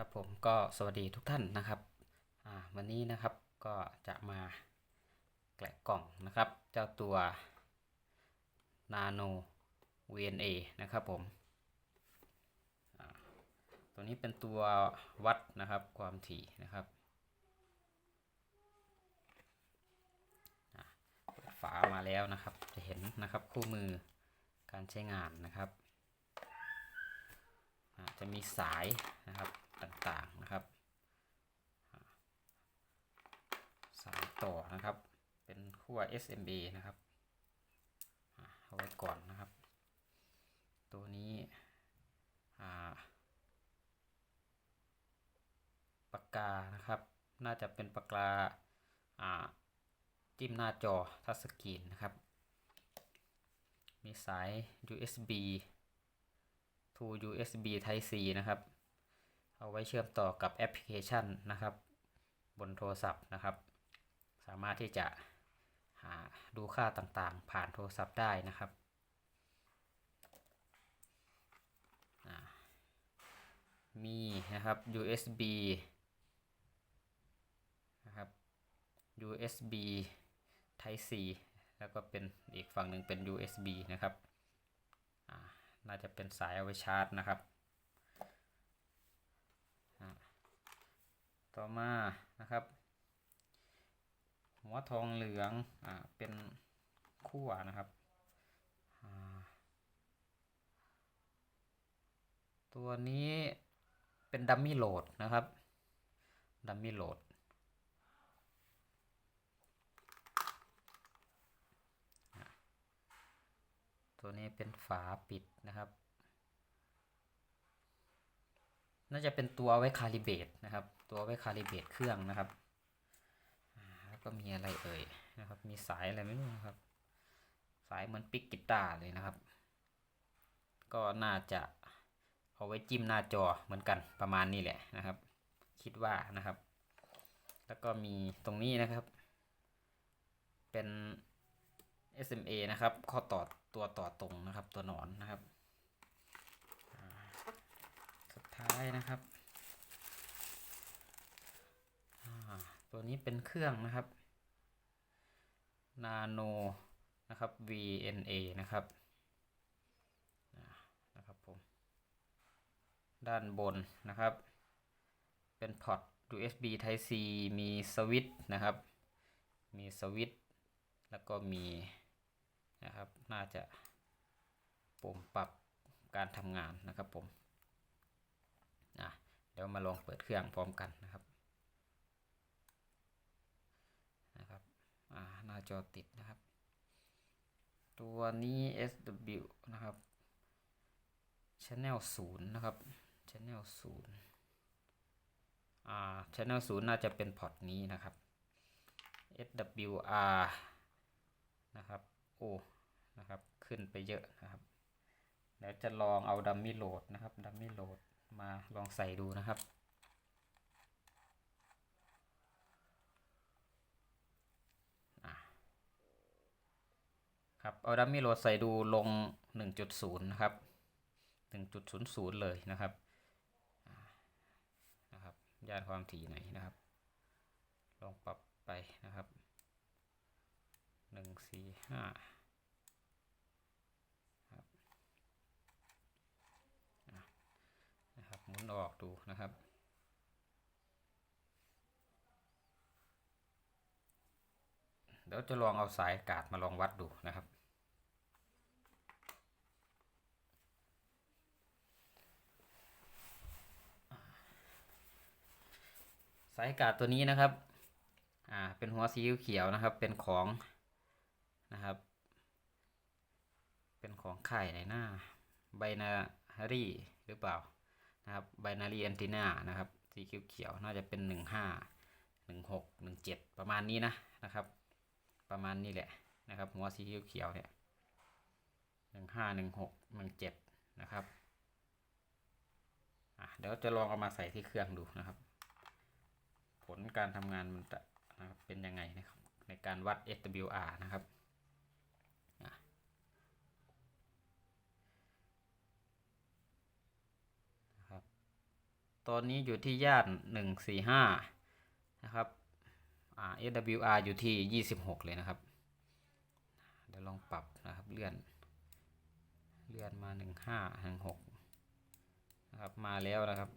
ครับผมก็สวัสดีทุกท่านนะครับวันนี้นะครับก็จะมาแกะกล่องนะครับ เจ้าตัว Nano VNA นะครับผมตัวนี้เป็นตัววัดนะครับความถี่นะครับฝามาแล้วนะครับจะเห็นนะครับคู่มือการใช้งานนะครับจะมีสายนะครับต่างๆนะครับอ่าสาย ต่อนะครับ เป็นขั้ว SMA นะครับเอาไว้ก่อนนะครับ ตัวนี้ปากกานะครับ น่าจะเป็นปากกาอ่าจิ้มหน้าจอทัชสกรีนนะครับ มีสาย USB to USB Type C นะครับ เอาไว้เชื่อมต่อกับแอปพลิเคชันนะครับ บนโทรศัพท์นะครับ สามารถที่จะหาดูค่าต่างๆ ผ่านโทรศัพท์ได้นะครับมีนะครับ USB นะครับ USB Type C แล้วก็เป็นอีกฝั่งหนึ่งเป็น USB นะครับอาน่าจะเป็นสายเอาไว้ชาร์จนะครับ ต่อมานะครับ หัวทองเหลืองอ่าเป็นขั้วนะครับ ตัวนี้เป็นดัมมี่โหลดนะครับ ดัมมี่โหลดตัวนี้เป็นฝาปิดนะครับ น่าจะเป็นตัวไว้คาลิเบตนะครับ ตัวไว้คาลิเบตเครื่องนะครับ ก็มีอะไรเอ่ยนะครับ มีสายอะไรไม่รู้นะครับ สายเหมือนปิกกีตาร์เลยนะครับ ก็น่าจะเอาไว้จิ้มหน้าจอเหมือนกันประมาณนี้แหละนะครับ คิดว่านะครับ แล้วก็มีตรงนี้นะครับ เป็น SMA นะครับ ข้อต่อตัวต่อตรงนะครับ ตัวหนอนนะครับ สุดท้ายนะครับ ตัวนี้เป็นเครื่องนะครับ Nano นะครับ VNA นะครับนะครับผมด้านบนนะครับ เป็นพอร์ต USB Type C มีสวิตช์นะครับ มีสวิตช์แล้วก็มีนะครับ น่าจะปุ่มปรับการทำงานนะครับผม อะ เดี๋ยวมาลองเปิดเครื่องพร้อมกันนะครับนะครับอ่าหน้า จอติดนะครับ ตัวนี้ SW นะครับ Channel 0 นะครับ Channel 0อ่า Channel 0 น่าจะเป็นพอร์ตนี้นะครับ SWR นะครับ โอ้ นะครับ ขึ้นไปเยอะนะครับ เดี๋ยวจะลองเอาดัมมี่โหลดนะครับ ดัมมี่โหลดมาลองใส่ดูนะครับ ครับเอาดัมมี่โหลดใส่ดูลง 1.0 นะครับ 1.00 เลยนะครับนะครับย่านความถี่ไหนนะครับ ลองปรับไปนะครับหนึ่งสี่ห้านะครับหมุนออกดูนะครับ เดี๋ยวจะลองเอาสายอากาศมาลองวัดดูนะครับ สายอากาศตัวนี้นะครับ อ่า เป็นหัวสีเขียวนะครับ เป็นของนะครับ เป็นของค่ายไหนหน้าไบนารีหรือเปล่านะครับไบนารีแอนตินานะครับ สีเขียวๆน่าจะเป็นหนึ่งห้าหนึ่งหกหนึ่งเจ็ดประมาณนี้นะนะครับ ประมาณนี้แหละนะครับ หัวสีเขียวเนี่ยหนึ่งห้าหนึ่งหกหนึ่งเจ็ดนะครับอะเดี๋ยวจะลองเอามาใส่ที่เครื่องดูนะครับ ผลการทำงานมันจะนะครับเป็นยังไงนะครับ ในการวัด SWR นะครับนะครับ ตอนนี้อยู่ที่ย่านหนึ่งสี่ห้านะครับอ่า SWR อยู่ที่ยี่สิบหกเลยนะครับ เดี๋ยวลองปรับนะครับเลื่อน เลื่อนมาหนึ่งห้าหนึ่งหกนะครับมาแล้วนะครับ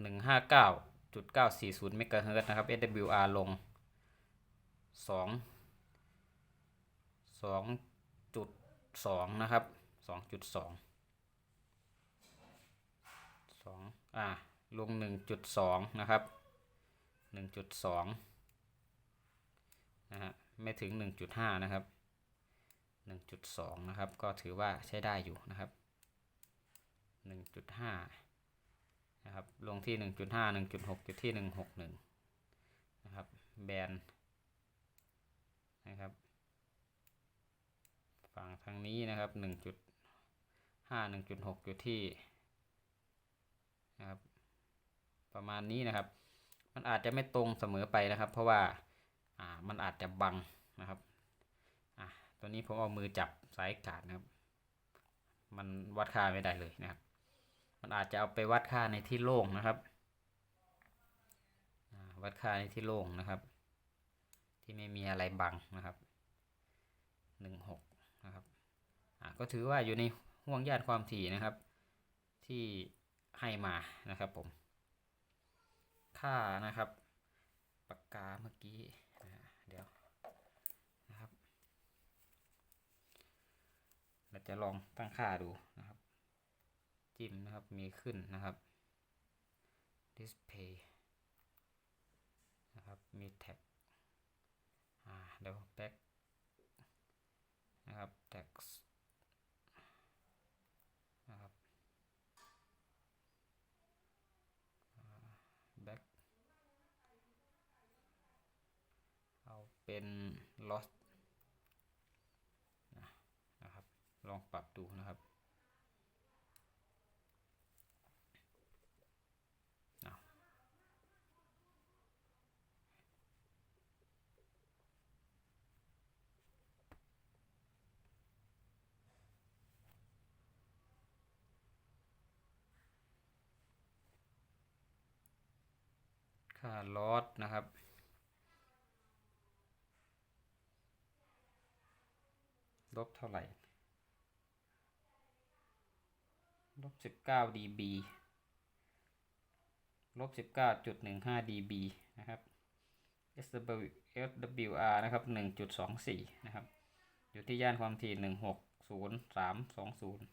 หนึ่งห้าเก้าจุดมกะเฮิร์ตนะครับ SWR ลงสองสองจุดสองนะครับสองจุดสองสองอ่าลงหนึ่งจุดสองนะครับหนึ่งจุดสองนะฮะไม่ถึงหนึ่งจุดห้านะครับหนึ่งจุดสองนะครับ ก็ถือว่าใช้ได้อยู่นะครับหนึ่งจุดห้า นึ่งจุดห้านะครับ ลงที่ 1.5 1.6 จุดที่ 161 นะครับ แบน นะครับ ฝั่งทางนี้นะครับ 1.5 1.6 จุดที่ นะครับ ประมาณนี้นะครับ มันอาจจะไม่ตรงเสมอไปนะครับ เพราะว่า อ่า มันอาจจะบังนะครับ อะ ตัวนี้ผมเอามือจับสายกาดนะครับ มันวัดค่าไม่ได้เลยนะครับ มันอาจจะเอาไปวัดค่าในที่โล่งนะครับ วัดค่าในที่โล่งนะครับ ที่ไม่มีอะไรบังนะครับหนึ่งหกนะครับก็ถือว่าอยู่ในห่วงย่านความถี่นะครับ ที่ให้มานะครับผมค่านะครับปากกาเมื่อกี้เดี๋ยวนะครับเราจะลองตั้งค่าดูนะครับ จิ้มนะครับ มีขึ้นนะครับ display นะครับ มีแท็กอ่าเดี๋ยว back นะครับ text นะครับ back เอาเป็น lost นะครับ ลองปรับดูนะครับ ค่าลอสนะครับ ลบเท่าไหร่ ลบสิบเก้า dB ลบสิบเก้าจุดหนึ่งห้า dB นะครับ SW SWR นะครับหนึ่งจุดสองสี่นะครับ อยู่ที่ย่านความถี่หนึ่งหกศูนย์สามสองศูนย์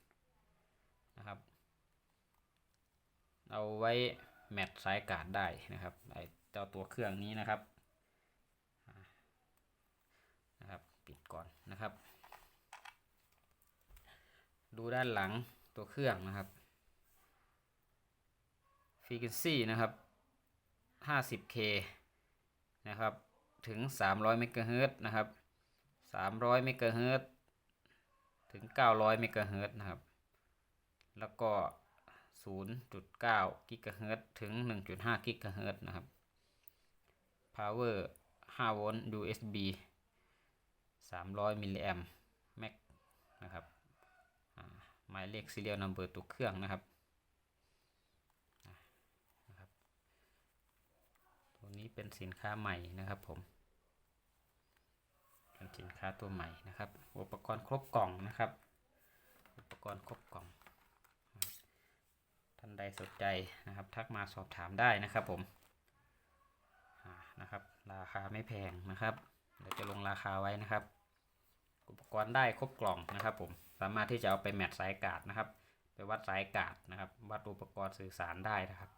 นะครับ เอาไว้ แมทสายการได้นะครับไอเจ้าตัวเครื่องนี้นะครับนะครับ ปิดก่อนนะครับ ดูด้านหลังตัวเครื่องนะครับ frequency นะครับ 50k นะครับ ถึง 300 MHz นะครับ 300 MHz ถึง 900 MHz นะครับ แล้วก็ 0.9กิกะเฮิรตซ์ถึง 1.5กิกะเฮิรตซ์นะครับ power 5โวลต์ USB 300มิลลิแอมแม็กนะครับหมายเลข serial number ตัวเครื่องนะครับนะครับ ตัวนี้เป็นสินค้าใหม่นะครับผมเป็นสินค้าตัวใหม่นะครับ อุปกรณ์ครบกล่องนะครับ อุปกรณ์ครบกล่อง ใดสนใจนะครับ ทักมาสอบถามได้นะครับผมนะครับ ราคาไม่แพงนะครับเดี๋ยวจะลงราคาไว้นะครับ อุปกรณ์ได้ครบกล่องนะครับ ผมสามารถที่จะเอาไปแมทสายกาดนะครับ ไปวัดสายกาดนะครับ วัดอุปกรณ์สื่อสารได้นะครับ